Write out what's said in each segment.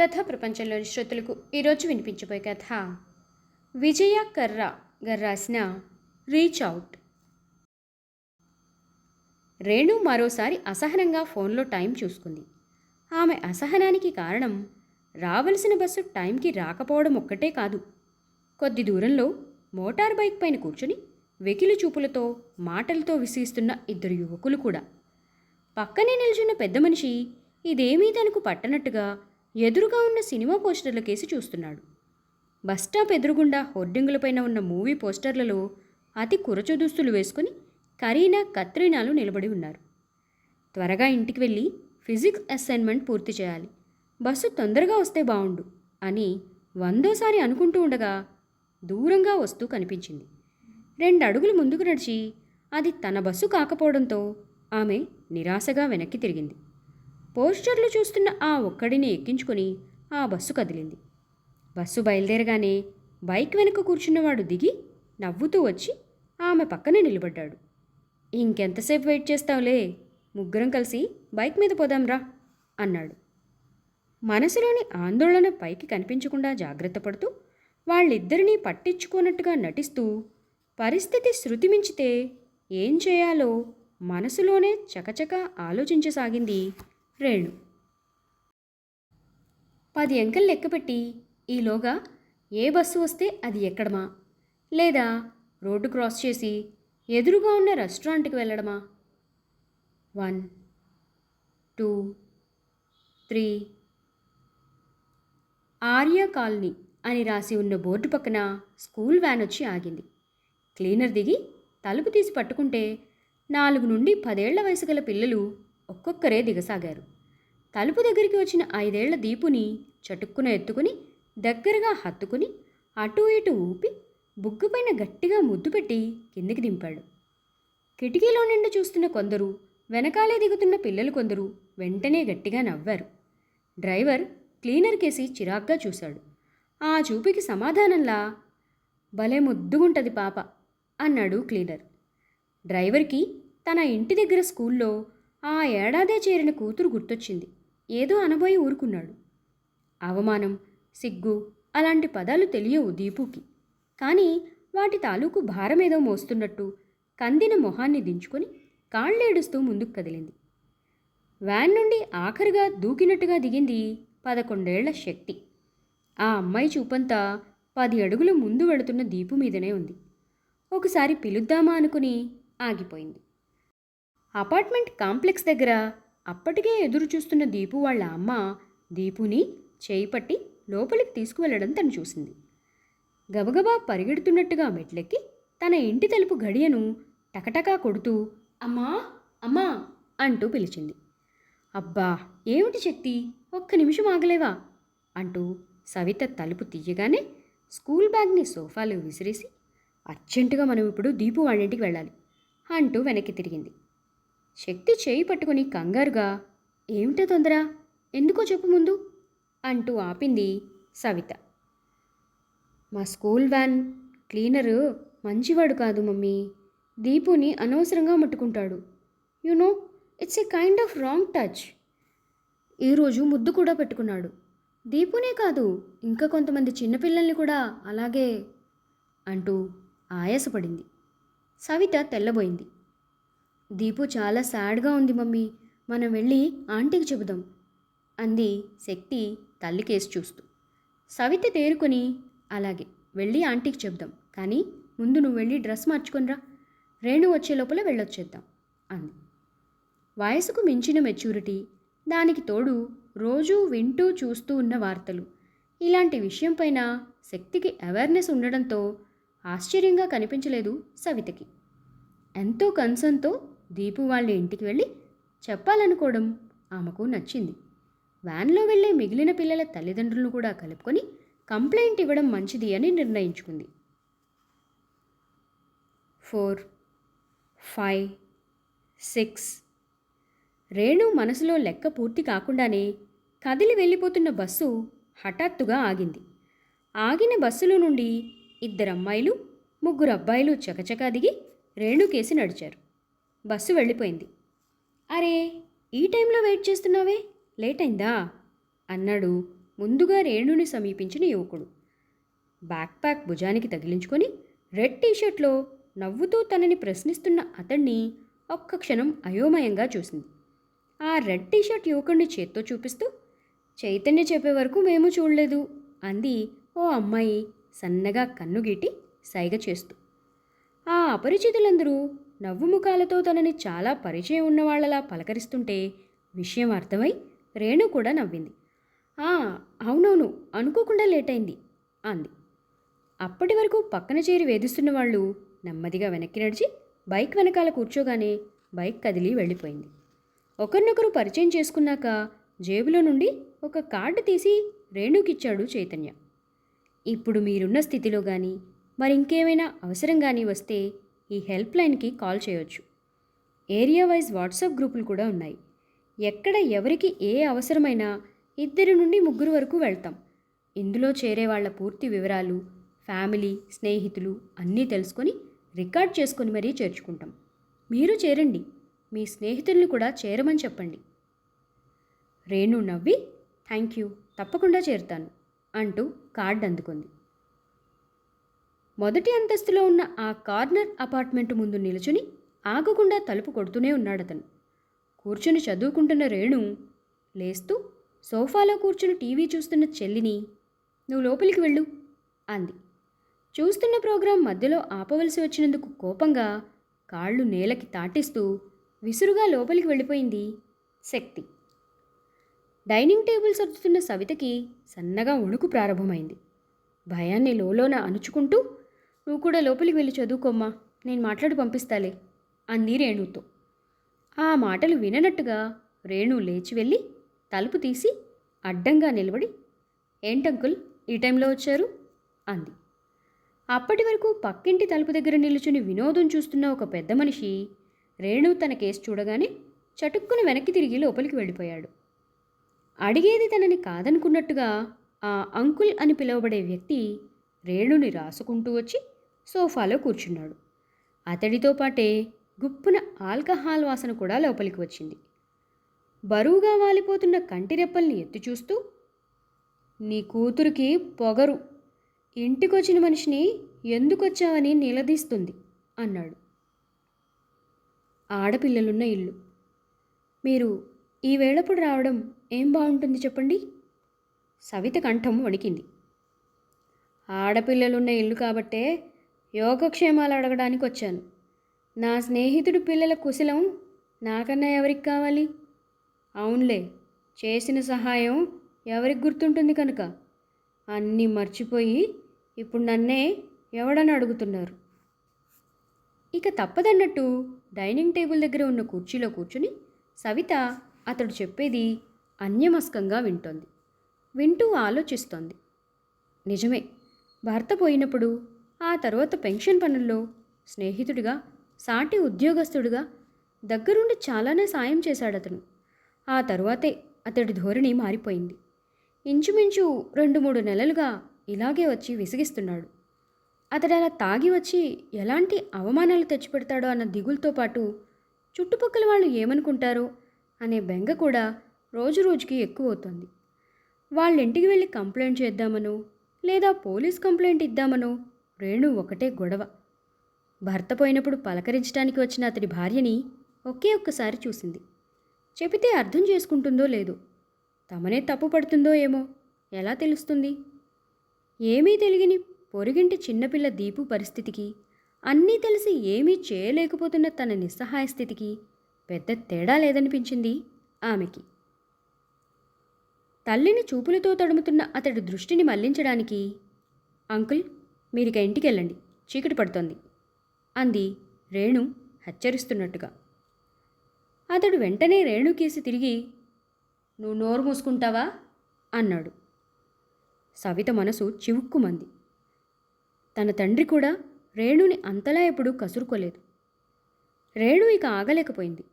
కథ ప్రపంచంలోని శ్రోతలకు ఈరోజు వినిపించబోయే కథ విజయ కర్ర గారు రాసిన రీచ్ అవుట్ రేణు మరోసారి అసహనంగా ఫోన్లో టైం చూసుకుంది. ఆమె అసహనానికి కారణం రావలసిన బస్సు టైంకి రాకపోవడం ఒక్కటే కాదు. కొద్ది దూరంలో మోటార్ బైక్ పైన కూర్చుని వెకిలి చూపులతో మాటలతో విసిగిస్తున్న ఇద్దరు యువకులు కూడా. పక్కనే నిల్చున్న పెద్ద మనిషి ఇదేమీ తనకు పట్టనట్టుగా ఎదురుగా ఉన్న సినిమా పోస్టర్ల కేసి చూస్తున్నాడు. బస్టాప్ ఎదురుగుండా హోర్డింగులపైన ఉన్న మూవీ పోస్టర్లలో అతి కురచు దుస్తులు వేసుకుని కరీనా కత్రీనాలు నిలబడి ఉన్నారు. త్వరగా ఇంటికి వెళ్ళి ఫిజిక్స్ అసైన్మెంట్ పూర్తి చేయాలి. బస్సు తొందరగా వస్తే బాగుండు అని వందోసారి అనుకుంటూ ఉండగా దూరంగా వస్తూ కనిపించింది. రెండు అడుగులు ముందుకు నడిచి అది తన బస్సు కాకపోవడంతో ఆమె నిరాశగా వెనక్కి తిరిగింది. పోస్టర్లు చూస్తున్న ఆ ఒక్కడిని ఎక్కించుకొని ఆ బస్సు కదిలింది. బస్సు బయలుదేరగానే బైక్ వెనుక కూర్చున్నవాడు దిగి నవ్వుతూ వచ్చి ఆమె పక్కనే నిలబడ్డాడు. ఇంకెంతసేపు వెయిట్ చేస్తావులే? ముగ్గురం కలిసి బైక్ మీద పోదాంరా అన్నాడు. మనసులోని ఆందోళన పైకి కనిపించకుండా జాగ్రత్త పడుతూ వాళ్ళిద్దరినీ పట్టించుకోనట్టుగా నటిస్తూ పరిస్థితి శృతి మించితే ఏం చేయాలో మనసులోనే చకచక ఆలోచించసాగింది రేణు పది అంకెలు లెక్కపెట్టి ఈలోగా ఏ బస్సు వస్తే అది ఎక్కడమా? లేదా రోడ్డు క్రాస్ చేసి ఎదురుగా ఉన్న రెస్టారెంట్కి వెళ్ళడమా? One two three. Arya colony అని రాసి ఉన్న బోర్డు పక్కన స్కూల్ వ్యాన్ వచ్చి ఆగింది. క్లీనర్ దిగి తలుపు తీసి పట్టుకుంటే నాలుగు నుండి పదేళ్ళ వయసు గల పిల్లలు ఒక్కొక్కరే దిగసాగారు. తలుపు దగ్గరికి వచ్చిన ఐదేళ్ళ దీపుని చటుక్కున ఎత్తుకుని దగ్గరగా హత్తుకుని అటూ ఇటూ ఊపి బుగ్గుపైన గట్టిగా ముద్దు పెట్టి కిందికి దింపాడు. కిటికీలో నిండా చూస్తున్న కొందరు వెనకాలే దిగుతున్న పిల్లలు కొందరు వెంటనే గట్టిగా నవ్వారు. డ్రైవర్ క్లీనర్ కేసి చిరాగ్గా చూశాడు. ఆ చూపికి సమాధానంలా భలే ముద్దుగుంటది పాప అన్నాడు క్లీనర్. డ్రైవర్కి తన ఇంటి దగ్గర స్కూల్లో ఆ ఏడాదే చేరిన కూతురు గుర్తొచ్చింది. ఏదో అనబోయి ఊరుకున్నాడు. అవమానం సిగ్గు అలాంటి పదాలు తెలియవు దీపుకి. కానీ వాటి తాలూకు భారమేదో మోస్తున్నట్టు కందిన మొహాన్ని దించుకొని కాళ్ళేడుస్తూ ముందుకు కదిలింది. వ్యాన్ నుండి ఆఖరిగా దూకినట్టుగా దిగింది పదకొండేళ్ళ శక్తి. ఆ అమ్మాయి చూపంతా పది అడుగులు ముందు వెళుతున్న దీపు మీదనే ఉంది. ఒకసారి పిలుద్దామా అనుకుని ఆగిపోయింది. అపార్ట్మెంట్ కాంప్లెక్స్ దగ్గర అప్పటికే ఎదురు చూస్తున్న దీపు వాళ్ళ అమ్మ దీపుని చేయి పట్టి లోపలికి తీసుకువెళ్ళడం తను చూసింది. గబగబా పరిగెడుతున్నట్టుగా మెట్లెక్కి తన ఇంటి తలుపు గడియను టకటకా కొడుతూ అమ్మా అమ్మా అంటూ పిలిచింది. అబ్బా ఏమిటి శక్తి? ఒక్క నిమిషం ఆగలేవా? అంటూ సవిత తలుపు తీయగానే స్కూల్ బ్యాగ్ని సోఫాలో విసిరేసి అర్జెంటుగా మనం ఇప్పుడు దీపు వాళ్ళింటికి వెళ్ళాలి అంటూ వెనక్కి తిరిగింది. శక్తి చేయి పట్టుకుని కంగారుగా ఏమిటో తొందర? ఎందుకో చెప్పు ముందు అంటూ ఆపింది సవిత. మా స్కూల్ వ్యాన్ క్లీనరు మంచివాడు కాదు మమ్మీ. దీపుని అనవసరంగా ముట్టుకుంటాడు. You know it's a kind of wrong touch. ఈరోజు ముద్దు కూడా పెట్టుకున్నాడు. దీపునే కాదు ఇంకా కొంతమంది చిన్నపిల్లల్ని కూడా అలాగే అంటూ ఆయాసపడింది. సవిత తెల్లబోయింది. దీపు చాలా సాడ్గా ఉంది మమ్మీ. మనం వెళ్ళి ఆంటీకి చెబుదాం. అంది శక్తి తల్లి కేసు చూస్తూ. సవిత తేరుకొని అలాగే వెళ్ళి ఆంటీకి చెబుదాం. కానీ ముందు నువ్వు వెళ్ళి డ్రెస్ మార్చుకొనిరా రేణు వచ్చే లోపల వెళ్ళొచ్చేద్దాం అంది. వయసుకు మించిన మెచ్యూరిటీ దానికి తోడు రోజూ వింటూ చూస్తూ ఉన్న వార్తలు. ఇలాంటి విషయంపైన శక్తికి అవేర్నెస్ ఉండడంతో ఆశ్చర్యంగా కనిపించలేదు సవితకి. ఎంతో కన్సర్న్తో దీపు వాళ్ళ ఇంటికి వెళ్ళి చెప్పాలనుకోవడం ఆమెకు నచ్చింది. వ్యాన్లో వెళ్ళే మిగిలిన పిల్లల తల్లిదండ్రులను కూడా కలుపుకొని కంప్లైంట్ ఇవ్వడం మంచిది అని నిర్ణయించుకుంది. Four five six. రేణు మనసులో లెక్క పూర్తి కాకుండానే కదిలి వెళ్ళిపోతున్న బస్సు హఠాత్తుగా ఆగింది. ఆగిన బస్సులో నుండి ఇద్దరు అమ్మాయిలు ముగ్గురు అబ్బాయిలు చకచకా దిగి రేణుకేసి నడిచారు. బస్సు వెళ్ళిపోయింది. అరే ఈ టైంలో వెయిట్ చేస్తున్నావే? లేట్ అయిందా? అన్నాడు ముందుగా రేణుని సమీపించిన యువకుడు. బ్యాక్ ప్యాక్ భుజానికి తగిలించుకొని రెడ్ టీషర్ట్లో నవ్వుతూ తనని ప్రశ్నిస్తున్న అతన్ని ఒక్క క్షణం అయోమయంగా చూసింది. ఆ రెడ్ టీషర్ట్ యువకుడిని చేత్తో చూపిస్తూ చైతన్య చెప్పే వరకు మేము చూడలేదు అంది ఓ అమ్మాయి సన్నగా కన్నుగీటి సైగ చేస్తూ. ఆ అపరిచితులందరూ నవ్వు ముఖాలతో తనని చాలా పరిచయం ఉన్నవాళ్ళలా పలకరిస్తుంటే విషయం అర్థమై రేణు కూడా నవ్వింది. ఆ అవునవును అనుకోకుండా లేట్ అయింది అంది. అప్పటి వరకు పక్కన చేరి వేధిస్తున్న వాళ్ళు నెమ్మదిగా వెనక్కి నడిచి బైక్ వెనకాల కూర్చోగానే బైక్ కదిలి వెళ్ళిపోయింది. ఒకరినొకరు పరిచయం చేసుకున్నాక జేబులో నుండి ఒక కార్డు తీసి రేణుకిచ్చాడు చైతన్య. ఇప్పుడు మీరున్న స్థితిలో కానీ మరింకేమైనా అవసరం కానీ వస్తే ఈ హెల్ప్ లైన్కి కాల్ చేయొచ్చు. ఏరియా వైజ్ వాట్సాప్ గ్రూపులు కూడా ఉన్నాయి. ఎక్కడ ఎవరికి ఏ అవసరమైనా ఇద్దరి నుండి ముగ్గురు వరకు వెళ్తాం. ఇందులో చేరే వాళ్ళ పూర్తి వివరాలు ఫ్యామిలీ స్నేహితులు అన్నీ తెలుసుకొని రికార్డ్ చేసుకొని మరీ చేర్చుకుంటాం. మీరు చేరండి. మీ స్నేహితుల్ని కూడా చేరమని చెప్పండి. రేణు నవ్వి థ్యాంక్ యూ తప్పకుండా చేరుతాను అంటూ కార్డ్ అందుకుంది. మొదటి అంతస్తులో ఉన్న ఆ కార్నర్ అపార్ట్మెంట్ ముందు నిలుచుని ఆగకుండా తలుపు కొడుతూనే ఉన్నాడతను. కూర్చుని చదువుకుంటున్న రేణు లేస్తూ సోఫాలో కూర్చుని టీవీ చూస్తున్న చెల్లిని నువ్వు లోపలికి వెళ్ళు అంది. చూస్తున్న ప్రోగ్రాం మధ్యలో ఆపవలసి వచ్చినందుకు కోపంగా కాళ్ళు నేలకి తాటిస్తూ విసురుగా లోపలికి వెళ్ళిపోయింది శక్తి. డైనింగ్ టేబుల్ సర్దుతున్న సవితకి సన్నగా ఉణుకు ప్రారంభమైంది. భయాన్ని లోలోన అణుచుకుంటూ నువ్వు కూడా లోపలికి వెళ్ళి చదువుకోమ్మా. నేను మాట్లాడి పంపిస్తాలే అంది రేణుతో. ఆ మాటలు విననట్టుగా రేణు లేచి వెళ్ళి తలుపు తీసి అడ్డంగా నిలబడి ఏంటంకుల్ ఈ టైంలో వచ్చారు? అంది. అప్పటి వరకు పక్కింటి తలుపు దగ్గర నిలుచుని వినోదం చూస్తున్న ఒక పెద్ద మనిషి రేణు తన కేసు చూడగానే చటుక్కున వెనక్కి తిరిగి లోపలికి వెళ్ళిపోయాడు. అడిగేది తనని కాదనుకున్నట్టుగా ఆ అంకుల్ అని పిలువబడే వ్యక్తి రేణుని రాసుకుంటూ వచ్చి సోఫాలో కూర్చున్నాడు. అతడితో పాటే గుప్పున ఆల్కహాల్ వాసన కూడా లోపలికి వచ్చింది. బరువుగా వాలిపోతున్న కంటిరెప్పల్ని ఎత్తి చూస్తూ నీ కూతురికి పొగరు. ఇంటికొచ్చిన మనిషిని ఎందుకొచ్చావని నిలదీస్తుంది అన్నాడు. ఆడపిల్లలున్న ఇల్లు. మీరు ఈ వేళప్పుడు రావడం ఏం బాగుంటుంది చెప్పండి? సవిత కంఠం వణికింది. ఆడపిల్లలున్న ఇల్లు కాబట్టే యోగక్షేమాలు అడగడానికి వచ్చాను నా స్నేహితుడి పిల్లల కుశలం నాకన్నా ఎవరికి కావాలి? అవునులే చేసిన సహాయం ఎవరికి గుర్తుంటుంది కనుక? అన్నీ మర్చిపోయి ఇప్పుడు నన్నే ఎవడని అడుగుతున్నారు? ఇక తప్పదన్నట్టు డైనింగ్ టేబుల్ దగ్గర ఉన్న కుర్చీలో కూర్చుని సవిత అతడు చెప్పేది అన్యమస్కంగా వింటోంది. వింటూ ఆలోచిస్తోంది. నిజమే భర్త పోయినప్పుడు ఆ తర్వాత పెన్షన్ పనుల్లో స్నేహితుడిగా సాటి ఉద్యోగస్తుడిగా దగ్గరుండి చాలానే సాయం చేశాడు అతను ఆ తర్వాతే అతడి ధోరణి మారిపోయింది. ఇంచుమించు రెండు మూడు నెలలుగా ఇలాగే వచ్చి విసిగిస్తున్నాడు. అతడు అలా తాగి వచ్చి ఎలాంటి అవమానాలు తెచ్చిపెడతాడో అన్న దిగులతో పాటు చుట్టుపక్కల వాళ్ళు ఏమనుకుంటారో అనే బెంగ కూడా రోజు రోజుకి ఎక్కువ అవుతుంది వాళ్ళ ఇంటికి వెళ్ళి కంప్లైంట్ చేద్దామనో లేదా పోలీస్ కంప్లైంట్ ఇద్దామనో రేణు ఒకటే గొడవ. భర్త పోయినప్పుడు పలకరించడానికి వచ్చిన అతడి భార్యని ఒకే ఒక్కసారి చూసింది. చెబితే అర్థం చేసుకుంటుందో లేదో తమనే తప్పు పడుతుందో ఏమో ఎలా తెలుస్తుంది? ఏమీ తెలియని పొరుగింటి చిన్నపిల్ల దీపు పరిస్థితికి అన్నీ తెలిసి ఏమీ చేయలేకపోతున్న తన నిస్సహాయ స్థితికి పెద్ద తేడా లేదనిపించింది ఆమెకి. తల్లిని చూపులతో తడుముతున్న అతడి దృష్టిని మళ్ళించడానికి అంకుల్ మీరిక ఇంటికి వెళ్ళండి చీకటి పడుతోంది. అంది రేణు హెచ్చరిస్తున్నట్టుగా. అతడు వెంటనే రేణుకేసి తిరిగి నువ్వు నోరు మూసుకుంటావా? అన్నాడు. సవిత మనసు చివుక్కుమంది. తన తండ్రి కూడా రేణుని అంతలా ఎప్పుడూ కసురుకోలేదు. రేణు ఇక ఆగలేకపోయింది.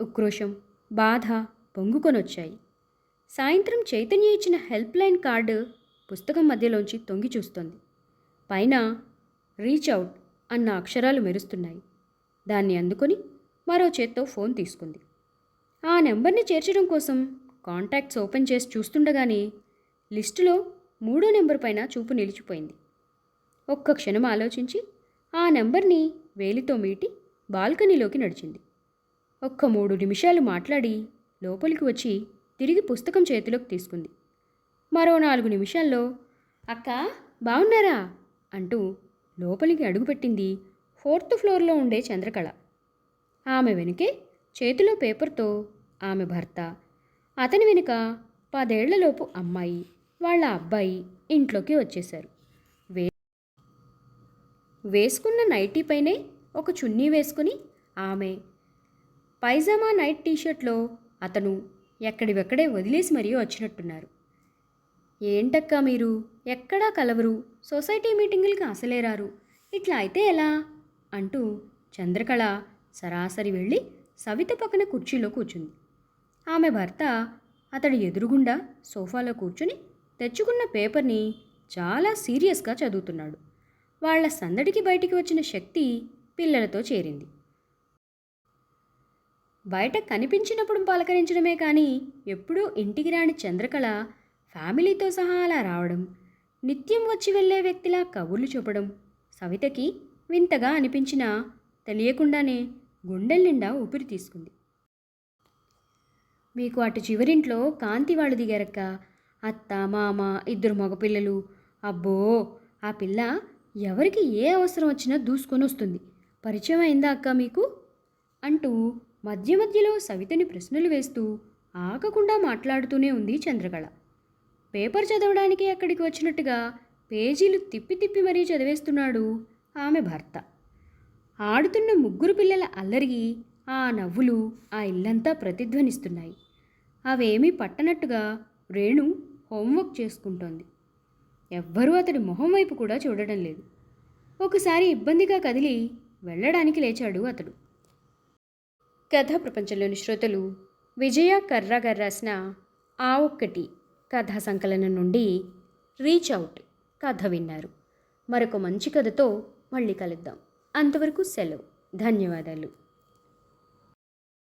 ఉక్రోషం బాధ పొంగుకొనొచ్చాయి. సాయంత్రం చైతన్య ఇచ్చిన హెల్ప్ లైన్ కార్డు పుస్తకం మధ్యలోంచి తొంగి చూస్తోంది. పైన రీచ్ అవుట్ అన్న అక్షరాలు మెరుస్తున్నాయి. దాన్ని అందుకొని మరో చేత్తో ఫోన్ తీసుకుంది. ఆ నెంబర్ని చేర్చడం కోసం కాంటాక్ట్స్ ఓపెన్ చేసి చూస్తుండగానే లిస్టులో మూడో నెంబర్ పైన చూపు నిలిచిపోయింది. ఒక్క క్షణం ఆలోచించి ఆ నెంబర్ని వేలితో మీటి బాల్కనీలోకి నడిచింది. ఒక్క మూడు నిమిషాలు మాట్లాడి లోపలికి వచ్చి తిరిగి పుస్తకం చేతిలోకి తీసుకుంది. మరో నాలుగు నిమిషాల్లో అక్క బాగున్నారా అంటూ లోపలికి అడుగుపెట్టింది ఫోర్త్ ఫ్లోర్లో ఉండే చంద్రకళ. ఆమె వెనుకే చేతిలో పేపర్తో ఆమె భర్త అతని వెనుక పదేళ్ళలోపు అమ్మాయి వాళ్ళ అబ్బాయి ఇంట్లోకి వచ్చేశారు. వే వేసుకున్న నైటీ పైనే ఒక చున్నీ వేసుకుని ఆమె పైజామా నైట్ టీషర్ట్లో అతను ఎక్కడివెక్కడే వదిలేసి మరీ వచ్చినట్టున్నారు. ఏంటక్కా మీరు? ఎక్కడా కలవరు. సొసైటీ మీటింగులకి అసలే రారు ఇట్లా అయితే ఎలా? అంటూ చంద్రకళ సరాసరి వెళ్ళి సవిత పక్కన కుర్చీలో కూర్చుంది. ఆమె భర్త అతడి ఎదురుగుండా సోఫాలో కూర్చుని తెచ్చుకున్న పేపర్ని చాలా సీరియస్గా చదువుతున్నాడు. వాళ్ళ సందడికి బయటికి వచ్చిన శక్తి పిల్లలతో చేరింది. బయట కనిపించినప్పుడు పలకరించడమే కానీ ఎప్పుడూ ఇంటికి రాని చంద్రకళ ఫ్యామిలీతో సహా అలా రావడం నిత్యం వచ్చి వెళ్ళే వ్యక్తిలా కబుర్లు చెప్పడం సవితకి వింతగా అనిపించినా తెలియకుండానే గుండెల నిండా ఊపిరి తీసుకుంది. మీకు అటు చివరింట్లో కాంతి వాళ్ళు దిగారక్క. అత్త మామ ఇద్దరు మగపిల్లలు. అబ్బో! ఆ పిల్ల ఎవరికి ఏ అవసరం వచ్చినా దూసుకొని వస్తుంది. పరిచయం అయిందా అక్క మీకు? అంటూ మధ్య మధ్యలో సవితని ప్రశ్నలు వేస్తూ ఆగకుండా మాట్లాడుతూనే ఉంది చంద్రకళ. పేపర్ చదవడానికి అక్కడికి వచ్చినట్టుగా పేజీలు తిప్పి తిప్పి మరీ చదివేస్తున్నాడు ఆమె భర్త. ఆడుతున్న ముగ్గురు పిల్లల అల్లరికి ఆ నవ్వులు ఆ ఇల్లంతా ప్రతిధ్వనిస్తున్నాయి. అవేమీ పట్టనట్టుగా రేణు హోంవర్క్ చేసుకుంటోంది. ఎవ్వరూ అతడి మొహం వైపు కూడా చూడడం లేదు. ఒకసారి ఇబ్బందిగా కదిలి వెళ్ళడానికి లేచాడు అతడు. కథా ప్రపంచంలోని శ్రోతలు విజయ కర్రా రాసిన ఆ ఒక్కటి కథా సంకలనం నుండి రీచ్ అవుట్ కథ విన్నారు. మరొక మంచి కథతో మళ్ళీ కలుద్దాం. అంతవరకు సెలవు. ధన్యవాదాలు.